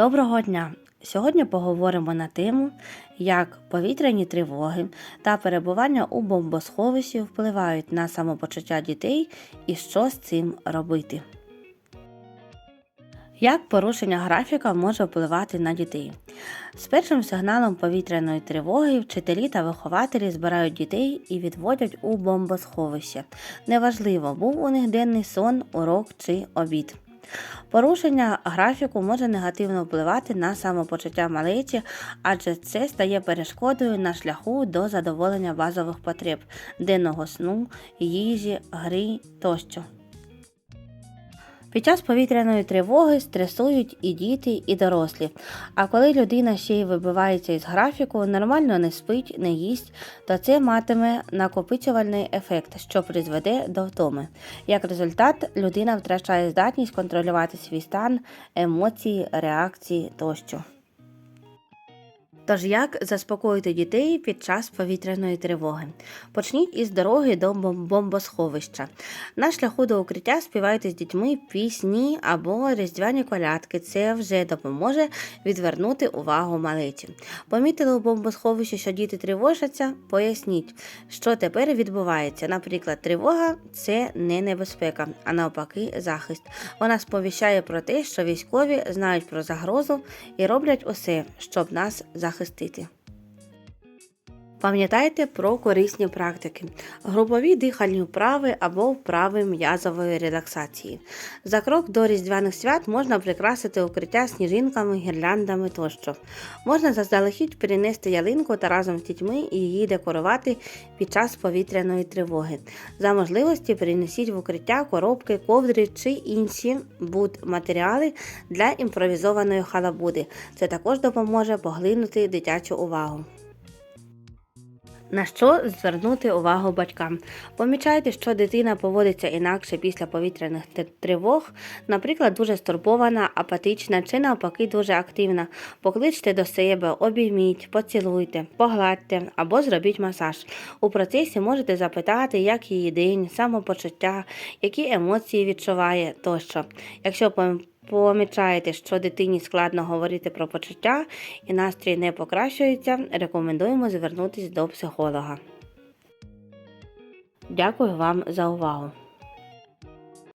Доброго дня! Сьогодні поговоримо на тему, як повітряні тривоги та перебування у бомбосховищі впливають на самопочуття дітей і що з цим робити. Як порушення графіка може впливати на дітей? З першим сигналом повітряної тривоги вчителі та вихователі збирають дітей і відводять у бомбосховище. Неважливо, був у них денний сон, урок чи обід. Порушення графіку може негативно впливати на самопочуття малечі, адже це стає перешкодою на шляху до задоволення базових потреб денного сну, їжі, гри тощо. Під час повітряної тривоги стресують і діти, і дорослі. А коли людина ще й вибивається із графіку, нормально не спить, не їсть, то це матиме накопичувальний ефект, що призведе до втоми. Як результат, людина втрачає здатність контролювати свій стан, емоції, реакції тощо. Тож як заспокоїти дітей під час повітряної тривоги? Почніть із дороги до бомбосховища. На шляху до укриття співайте з дітьми пісні або різдвяні колядки. Це вже допоможе відвернути увагу малечі. Помітили у бомбосховищі, що діти тривожаться? Поясніть, що тепер відбувається. Наприклад, тривога це не небезпека, а навпаки, захист. Вона сповіщає про те, що військові знають про загрозу і роблять усе, щоб нас захистити захистити. Пам'ятайте про корисні практики, групові дихальні вправи або вправи м'язової релаксації. За крок до різдвяних свят можна прикрасити укриття сніжинками, гірляндами тощо. Можна заздалегідь перенести ялинку та разом з дітьми її декорувати під час повітряної тривоги. За можливості перенесіть в укриття коробки, ковдри чи інші будматеріали для імпровізованої халабуди. Це також допоможе поглинути дитячу увагу. На що звернути увагу батькам? Помічайте, що дитина поводиться інакше після повітряних тривог, наприклад, дуже стурбована, апатична чи навпаки дуже активна. Покличте до себе, обійміть, поцілуйте, погладьте або зробіть масаж. У процесі можете запитати, як її день, самопочуття, які емоції відчуває тощо. Якщо помічаєте, що дитині складно говорити про почуття і настрій не покращується, рекомендуємо звернутися до психолога. Дякую вам за увагу!